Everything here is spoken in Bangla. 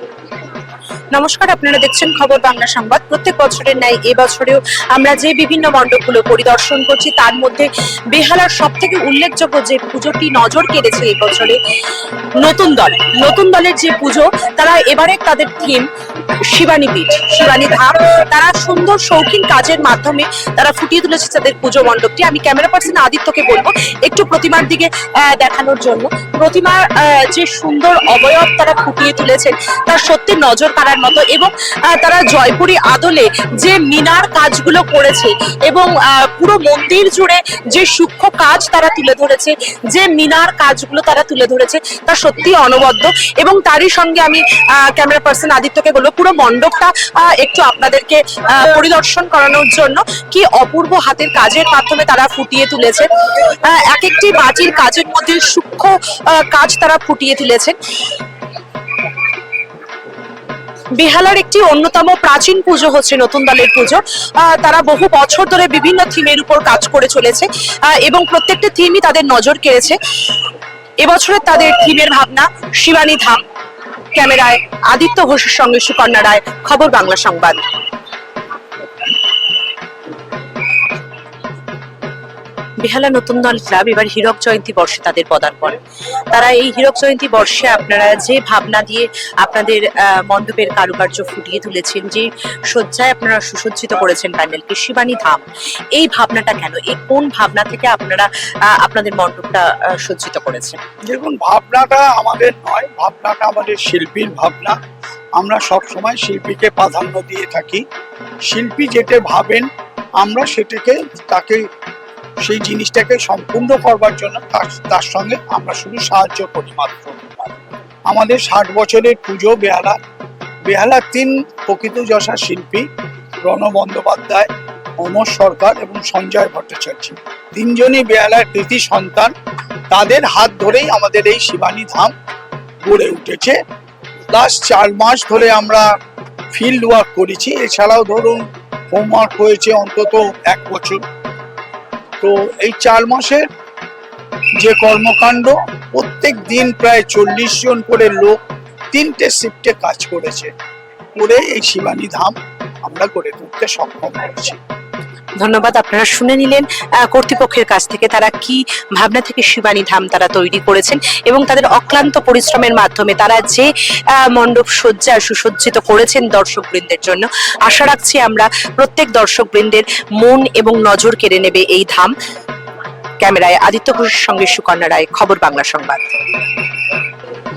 Thank you. নমস্কার, আপনারা দেখছেন খবর বাংলা সংবাদ। প্রত্যেক বছরের ন্যায় এবছরেও আমরা যে বিভিন্ন মণ্ডপগুলো পরিদর্শন করছি, তার মধ্যে বেহালার সব থেকে উল্লেখযোগ্য যে পুজোটি নজর কেড়েছে এই বছরে নতুন দল। নতুন দলের যে পুজো, তারা এবারে তাদের থিম শিবানী পীঠ, শিবানী ধাম। তারা সুন্দর শৌখিন কাজের মাধ্যমে তারা ফুটিয়ে তুলেছে তাদের পুজো মণ্ডপটি। আমি ক্যামেরা পার্সন আদিত্যকে বলব, একটু প্রতিমার দিকে দেখানোর জন্য। প্রতিমার যে সুন্দর অবয়ব তারা ফুটিয়ে তুলেছেন, তার সত্যি নজর কাড়ার মতো এবং তারা জয়পুরি আদলে যে মিনার কাজগুলো করেছে এবং পুরো মন্দির জুড়ে যে সূক্ষ্ম কাজ তারা তুলে ধরেছে, যে মিনার কাজগুলো তারা তুলে ধরেছে, তা সত্যি অনবদ্য এবং তারই সঙ্গে আমি ক্যামেরা পার্সন আদিত্যকে বলব, পুরো মণ্ডপটা একটু আপনাদেরকে পরিদর্শন করানোর জন্য কি অপূর্ব হাতের কাজের মাধ্যমে তারা ফুটিয়ে তুলেছে। এক একটি মাটির কাজের মধ্যে সূক্ষ্ম কাজ তারা ফুটিয়ে তুলেছেন বেহালার একটি অন্যতম প্রাচীন পুজো হচ্ছে নতুন দলের পুজো। তারা বহু বছর ধরে বিভিন্ন থিমের উপর কাজ করে চলেছে এবং প্রত্যেকটা থিমই তাদের নজর কেড়েছে। এবছরের তাদের থিমের ভাবনা, শিবানী ধাম, ক্যামেরায় আদিত্য ঘোষের সঙ্গে সুকন্যা রায়, খবর বাংলা সংবাদ। বেহালা নতুন দল ক্লাব এবার হীরক জয়ন্তী বর্ষে তাদের পদার্পণ। তারা এই হীরক জয়ন্তী বর্ষে আপনারা যে ভাবনা দিয়ে আপনাদের মণ্ডপের কারুকার্য ফুটিয়ে তুলেছেন, যে সজ্জায় আপনারা সুসজ্জিত করেছেন প্যান্ডেলকে শিবানী ধাম, এই ভাবনাটা কেন? এই কোন ভাবনা থেকে আপনারা আপনাদের মণ্ডপটা সজ্জিত করেছেন? দেখুন, ভাবনাটা আমাদের নয়, ভাবনাটা আমাদের শিল্পীর ভাবনা। আমরা সব সময় শিল্পীকে প্রাধান্য দিয়ে থাকি। শিল্পী যেটা ভাবেন, আমরা সেটাকে তাকে সেই জিনিসটাকে সম্পূর্ণ করবার জন্য তার তার সঙ্গে আমরা শুধু সাহায্য করি মাত্র। আমাদের ষাট বছরের পুজো বেহালা বেহালার তিন প্রকৃত যশা শিল্পী রণ বন্দ্যোপাধ্যায়, অমর সরকার এবং সঞ্জয় ভট্টাচার্য। তিনজনই বেহালার কৃতি সন্তান। তাদের হাত ধরেই আমাদের এই শিবানী ধাম গড়ে উঠেছে। লাস্ট চার মাস ধরে আমরা ফিল্ড ওয়ার্ক করেছি। এছাড়াও ধরুন হোমওয়ার্ক হয়েছে অন্তত এক বছর। তো এই চার মাসের যে কর্মকাণ্ড, প্রত্যেক দিন প্রায় চল্লিশ জন করে লোক তিনটে শিফটে কাজ করেছে। করে এই শিবানী ধাম আমরা করে তুলতে সক্ষম হয়েছি। ধন্যবাদ, আপনারা শুনে নিলেন কর্তৃপক্ষের কাছ থেকে তারা কি ভাবনা থেকে শিবানী ধাম তারা তৈরি করেছেন এবং তাদের অক্লান্ত পরিশ্রমের মাধ্যমে তারা যে মণ্ডপ সজ্জা সুসজ্জিত করেছেন দর্শক বৃন্দের জন্য, আশা রাখছি আমরা প্রত্যেক দর্শক বৃন্দের মন এবং নজর কেড়ে নেবে এই ধাম। ক্যামেরায় আদিত্য ঘোষের সঙ্গে সুকন্যা রায়, খবর বাংলা সংবাদ।